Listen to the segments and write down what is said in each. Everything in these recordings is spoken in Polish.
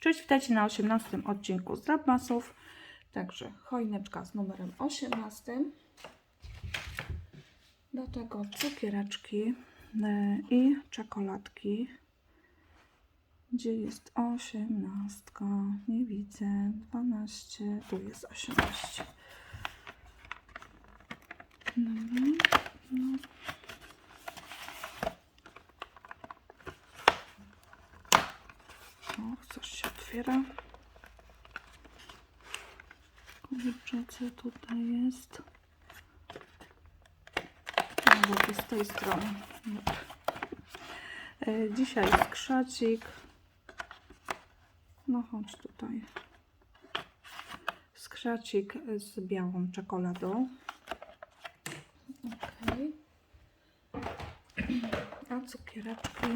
Cześć, witajcie na 18 odcinku z Drapmasów. Także choineczka z numerem 18. Do tego cukiereczki e, i czekoladki. Gdzie jest 18? Nie widzę. 12. Tu jest 18. Dobra. No. O, coś się otwiera. Kurczę, co tutaj jest? No, z tej strony. E, Dzisiaj skrzacik. No chodź tutaj. Skrzacik z białą czekoladą. Okej. A cukiereczki.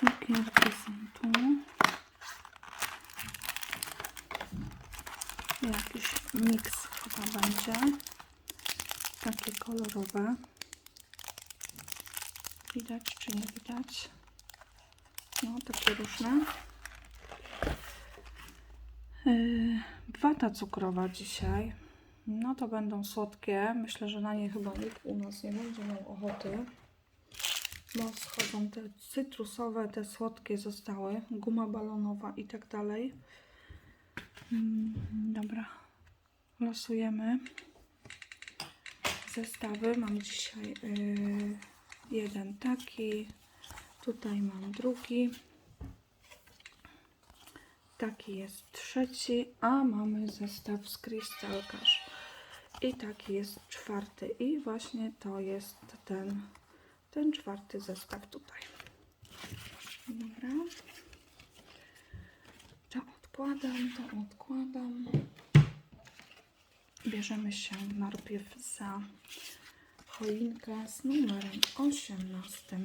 Cukierki są tu. Jakiś miks chyba będzie. Takie kolorowe. Widać czy nie widać? No, takie różne. Yy, wata cukrowa dzisiaj. No to będą słodkie. Myślę, że na nie chyba nikt u nas nie będzie miał ochoty. Bo schodzą te cytrusowe, te słodkie zostały. Guma balonowa i tak dalej. Mm, dobra. Losujemy zestawy. Mam dzisiaj yy, jeden taki. Tutaj mam drugi. Taki jest trzeci, a mamy zestaw z Crystal Cash. I taki jest czwarty. I właśnie to jest ten, ten czwarty zestaw tutaj. Dobra. Odkładam, to odkładam. Bierzemy się najpierw za choinkę z numerem 18.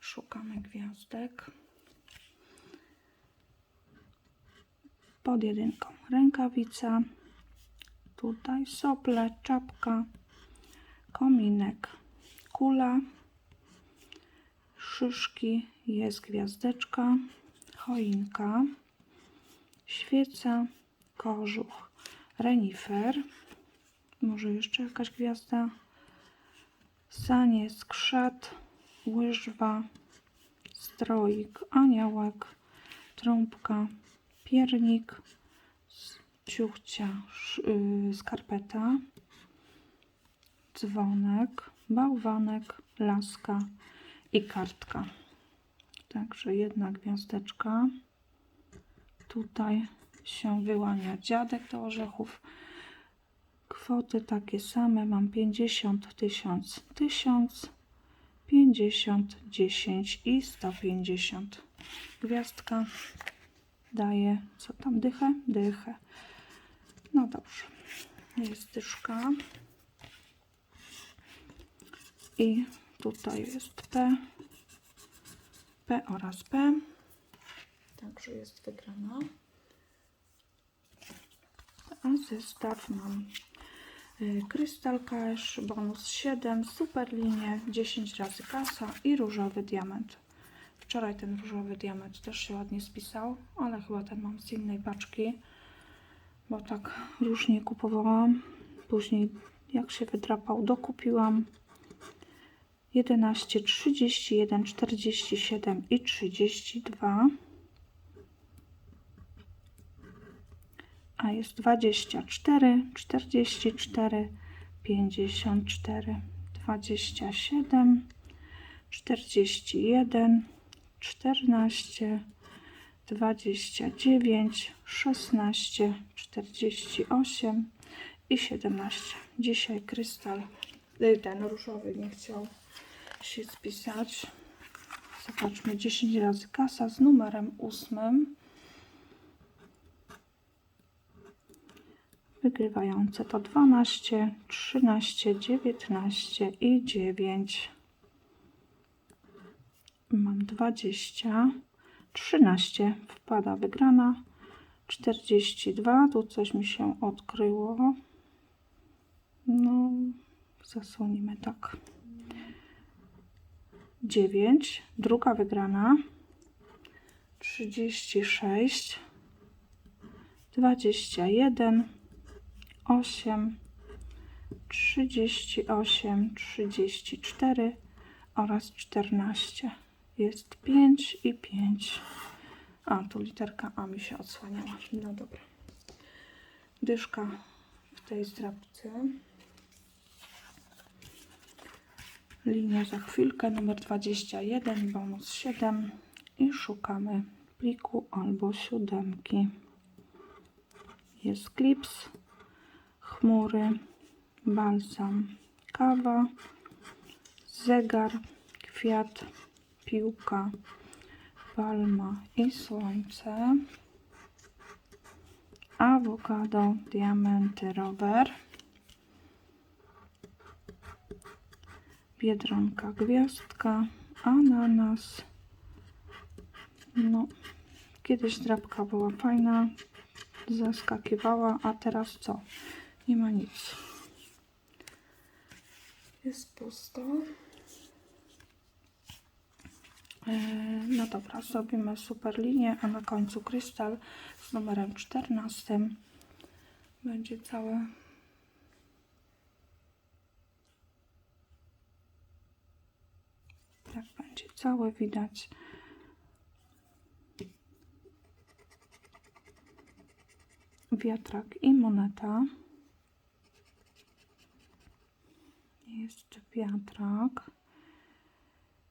Szukamy gwiazdek. Pod jedynką rękawica. Tutaj sople, czapka, kominek, kula, szyszki, jest gwiazdeczka, choinka, świeca, kożuch, renifer, może jeszcze jakaś gwiazda, sanie, skrzat, łyżwa, stroik, aniołek, trąbka, piernik, ciuchcia, y, skarpeta, dzwonek, bałwanek, laska i kartka. Także jedna gwiazdeczka. Tutaj się wyłania dziadek do orzechów. Kwoty takie same. Mam 50, 1000, 1000, 50, 10 i 150. Gwiazdka daje, co tam, dychę? Dychę. No dobrze. Jest dyszka. I tutaj jest P. P oraz P. Także jest wygrana. A zestaw mam y, Crystal Cash, bonus 7, super linie, 10 razy kasa i różowy diament. Wczoraj ten różowy diament też się ładnie spisał, ale chyba ten mam z innej paczki, bo tak różnie kupowałam. Później jak się wydrapał, dokupiłam 11, 31, 47 i 32. A jest 24, 44, 54, 27, 41, 14, 29, 16, 48 i 17. Dzisiaj krystal, y, ten różowy nie chciał się spisać. Zobaczmy, 10 razy kasa z numerem 8. Wygrywające to 12, 13, 19 i 9. Mam 20, 13 wpada wygrana, 42, tu coś mi się odkryło. No, zasłonimy tak. 9, druga wygrana 36, 21, 8, 38, 34 oraz 14. Jest 5 i 5. A, tu literka A mi się odsłaniała. No dobra. Dyszka w tej zdrabce. Linia za chwilkę, numer 21, bonus 7 i szukamy pliku albo siódemki. Jest klips, chmury, balsam, kawa, zegar, kwiat, piłka, palma i słońce, awokado, diamenty, rower, biedronka, gwiazdka, ananas. No, kiedyś drapka była fajna, zaskakiwała, a teraz co? Nie ma nic. Jest pusto. E, No dobra, zrobimy super linię, a na końcu krystal z numerem 14. Będzie całe. Będzie całe widać. Wiatrak i moneta. Jest wiatrak.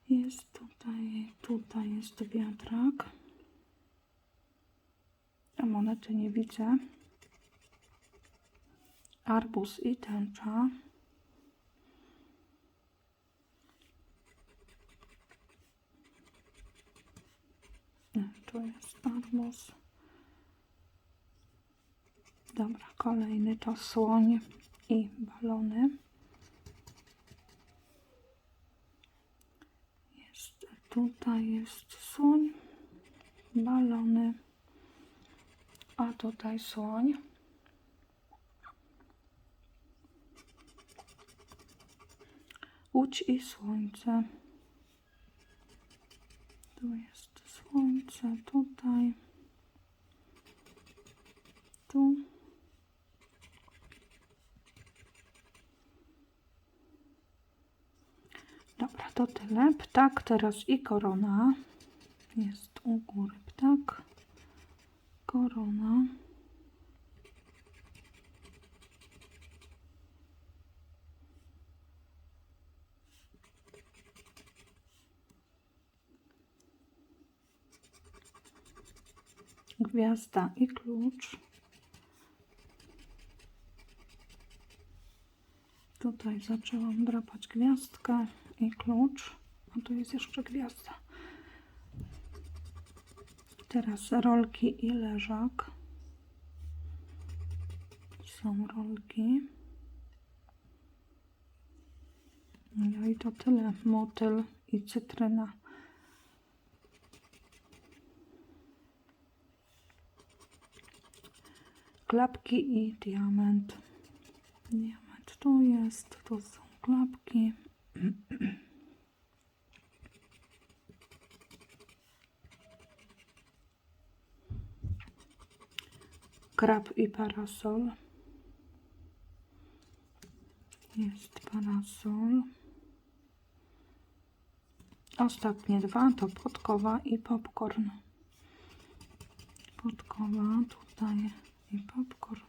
Jest tutaj, tutaj jest wiatrak. A monety nie widzę. Arbuz i tęcza. Tu jest arbuz. Dobra, kolejny to słoń i balony. Jest, tutaj jest słoń, balony, a tutaj słoń. Łódź i słońce. Tu jest słońce, tutaj, tu. Dobra, to tyle. Ptak teraz i korona. Jest u góry ptak. Korona. Gwiazda i klucz. Tutaj zaczęłam drapać gwiazdkę i klucz, a tu jest jeszcze gwiazda. Teraz rolki i leżak. Są rolki. No i to tyle. Motyl i cytryna. Klapki i diament. Diament tu jest, tu są klapki. Krab i parasol. Jest parasol. Ostatnie dwa to podkowa i popcorn. Podkowa tutaj i popcorn.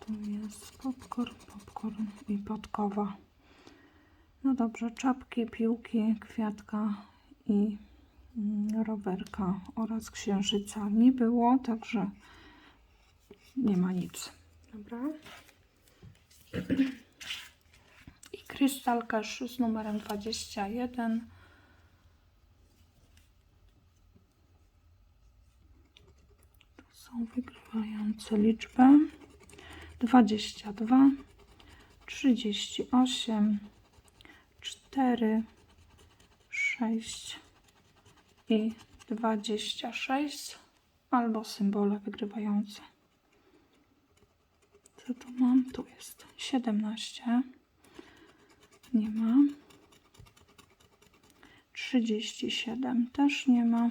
Tu jest popcorn, popcorn i podkowa. No dobrze, czapki, piłki, kwiatka i mm, rowerka oraz księżyca nie było, także nie ma nic. Dobra. I krystal z numerem 21. Tu są wygrywające liczby. 22, 38, 4, 6 i 26 albo symbole wygrywające. Co tu mam? Tu jest 17. Nie ma. 37 też nie ma.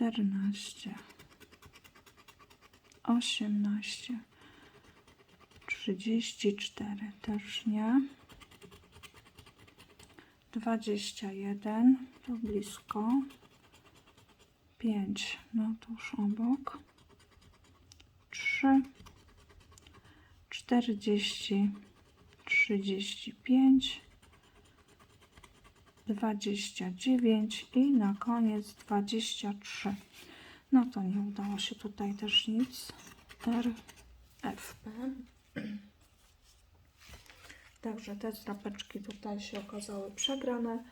39 14 18 34 też nie. 21 to blisko. 5 no tuż obok. 3 40 35 29 i na koniec 23 no to nie udało się tutaj też nic R F P Także te drapeczki tutaj się okazały przegrane.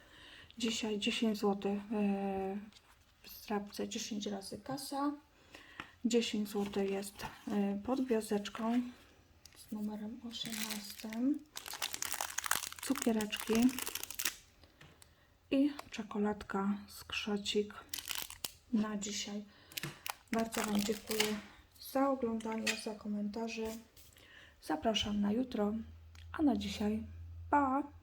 Dzisiaj 10 zł w strapce 10 razy kasa. 10 zł jest e, pod gwiazdeczką z numerem 18. Cukiereczki i czekoladka z krzocik na dzisiaj. Bardzo Wam dziękuję za oglądanie, za komentarze. Zapraszam na jutro, a na dzisiaj pa!